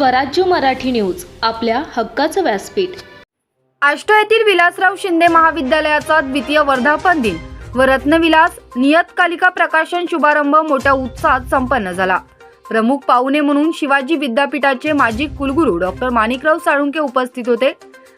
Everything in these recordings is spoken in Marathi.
स्वराज्य मराठी न्यूज आपल्या हक्काचं व्यासपीठ. आष्ट येथील विलासराव शिंदे महाविद्यालयाचा द्वितीय वर्धापन दिन. व रत्नविलास नियतकालिका प्रकाशन शुभारंभ मोठ्या उत्साहात संपन्न झाला. प्रमुख पाहुणे म्हणून शिवाजी विद्यापीठाचे माजी कुलगुरू डॉक्टर माणिकराव साळुंके उपस्थित होते.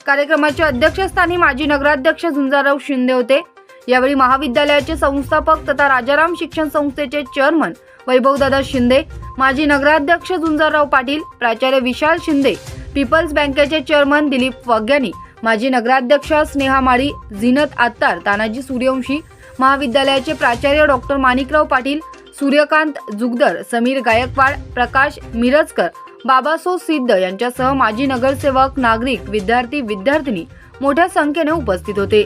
कार्यक्रमाच्या अध्यक्षस्थानी माजी नगराध्यक्ष झुंजाराव शिंदे होते. यावेळी महाविद्यालयाचे संस्थापक तथा राजाराम शिक्षण संस्थेचे चेअरमन वैभवदादा शिंदे माजी नगराध्यक्ष झुंजारराव पाटील प्राचार्य विशाल शिंदे पीपल्स बँकेचे चेअरमन दिलीप वाग्यानी माजी नगराध्यक्ष स्नेहा माळी झिनत आत्तार तानाजी सूर्यवंशी महाविद्यालयाचे प्राचार्य डॉक्टर माणिकराव पाटील सूर्यकांत जुगदर समीर गायकवाड प्रकाश मिरजकर बाबासो सिद्ध यांच्यासह माजी नगरसेवक नागरिक विद्यार्थी विद्यार्थिनी मोठ्या संख्येने उपस्थित होते.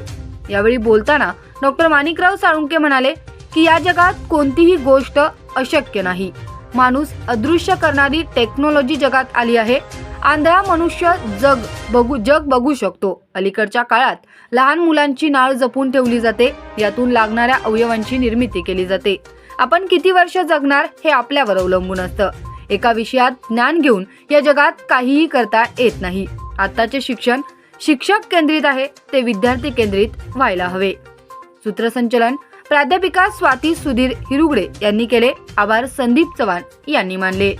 यावेळी बोलताना डॉक्टर माणिकराव साळुंके म्हणाले की या जगात कोणतीही गोष्ट अशक्य नाही. माणूस अदृश्य करणारी टेक्नॉलॉजी जगात आली आहे. आंधळा मनुष्य जग बघू जग बघू शकतो. अलीकडच्या काळात लहान मुलांची नाळ जपून ठेवली जाते. यातून लागणाऱ्या अवयवांची निर्मिती केली जाते. आपण किती वर्ष जगणार हे आपल्यावर अवलंबून असतं. एका विषयात ज्ञान घेऊन या जगात काहीही करता येत नाही. आत्ताचे शिक्षण शिक्षक केंद्रित आहे ते विद्यार्थी केंद्रित व्हायला हवे. सूत्रसंचलन प्राध्यापिका स्वाती सुधीर हिरुगडे यांनी केले आभार संदीप चव्हाण यांनी मानले.